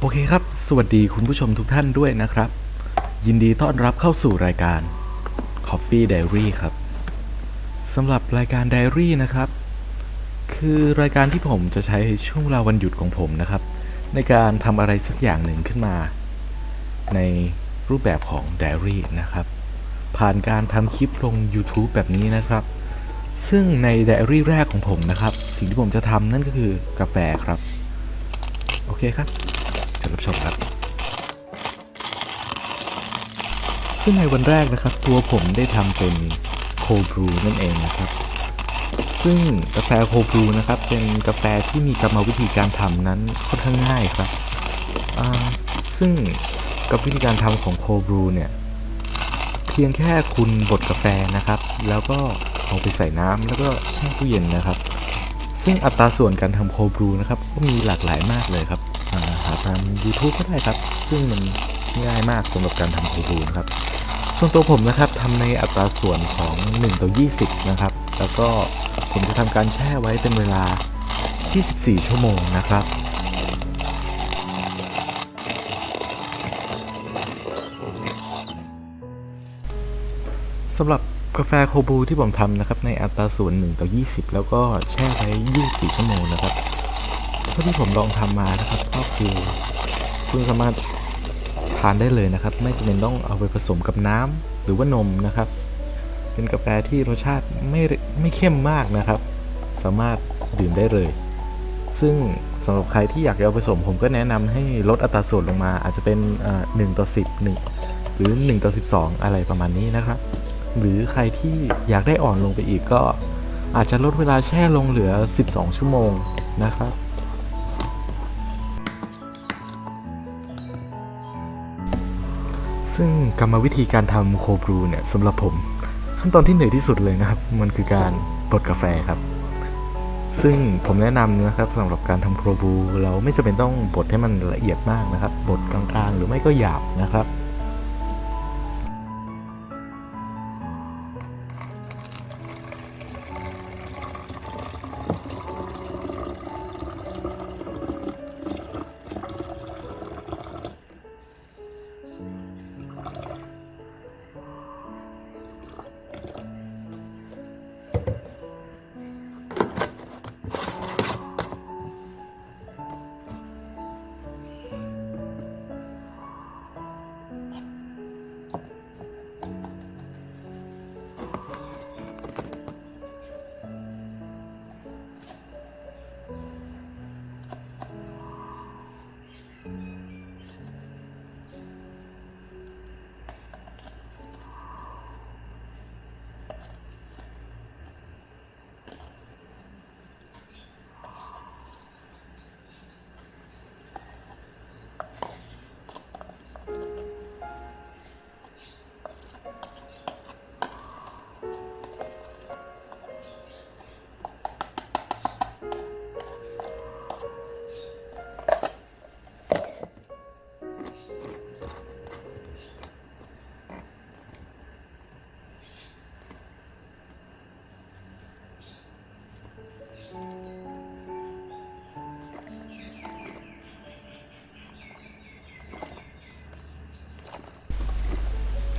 โอเคครับ สวัสดีคุณผู้ชมทุกท่านด้วยนะครับ ยินดีต้อนรับเข้าสู่รายการ Coffee Diary ครับสำหรับรายการ Diary นะครับ คือรายการที่ผมจะใช้ช่วงเวลาวันหยุดของผมนะครับ ในการทำอะไรสักอย่างหนึ่งขึ้นมา ในรูปแบบของ Diary นะครับ ผ่านการทำคลิปลง YouTube แบบนี้นะครับ ซึ่งใน Diary แรกของผมนะครับ สิ่งที่ผมจะทำนั่นก็คือกาแฟครับ โอเคครับ จะรับชมครับ ซึ่งในวันแรกนะครับ ตัวผมได้ทำเป็นโคบรูนั่นเองนะครับ ซึ่งกาแฟโคบรูนะครับ เป็นกาแฟที่มีกรรมวิธีการทำนั้นค่อนข้างง่ายครับ ซึ่งกับวิธีการทำของโคบรูเนี่ย เพียงแค่คุณบดกาแฟนะครับ แล้วก็เอาไปใส่น้ำแล้วก็แช่ตู้เย็นนะครับ ซึ่งอัตราส่วนการทำโคบรูนะครับ ก็มีหลากหลายมากเลยครับ อ่าหาตาม YouTube ก็ได้ครับ ซึ่งมันง่ายมากสำหรับการทำโคบรูนะครับส่วนตัวผมนะครับทำในอัตราส่วนของ 1 ต่อ 20 นะครับ แล้วก็ผมจะทำการแช่ไว้เป็นเวลา 24 ชั่วโมงนะครับสำหรับกาแฟโคบูที่ผมทำนะครับในอัตราส่วน 1 ต่อ 20 แล้วก็แช่ไว้ 24 ชั่วโมงนะครับ ท่าที่ผมลองทำมานะครับก็คือคุณสามารถทานได้เลยนะครับ ไม่จำเป็นต้องเอาไปผสมกับน้ำหรือว่านมนะครับ เป็นกาแฟที่รสชาติไม่ไม่เข้มมากนะครับ สามารถดื่มได้เลย ซึ่งสำหรับใครที่อยากเอาผสม ผมก็แนะนำให้ลดอัตราส่วนลงมา อาจจะเป็นเอ่อ1ต่อ10 1หรือ1ต่อ12 อะไรประมาณนี้นะครับ หรือใครที่อยากได้อ่อนลงไปอีกก็อาจจะลดเวลาแช่ลงเหลือ 12 ชั่วโมงนะครับ ซึ่งกรรมวิธีการทำโคบรูเนี่ยสำหรับผม ขั้นตอนที่เหนื่อยที่สุดเลยนะครับ มันคือการบดกาแฟครับ ซึ่งผมแนะนำนะครับสำหรับการทำโคบรูเราไม่จำเป็นต้องบดให้มันละเอียดมากนะครับบดกลางๆ หรือไม่ก็หยาบนะครับ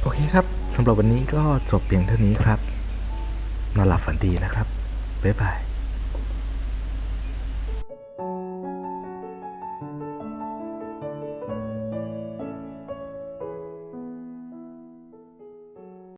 โอเคครับสำหรับวันนี้ก็จบเพียงเท่านี้ครับ นอนหลับฝันดีนะครับ บ๊ายบาย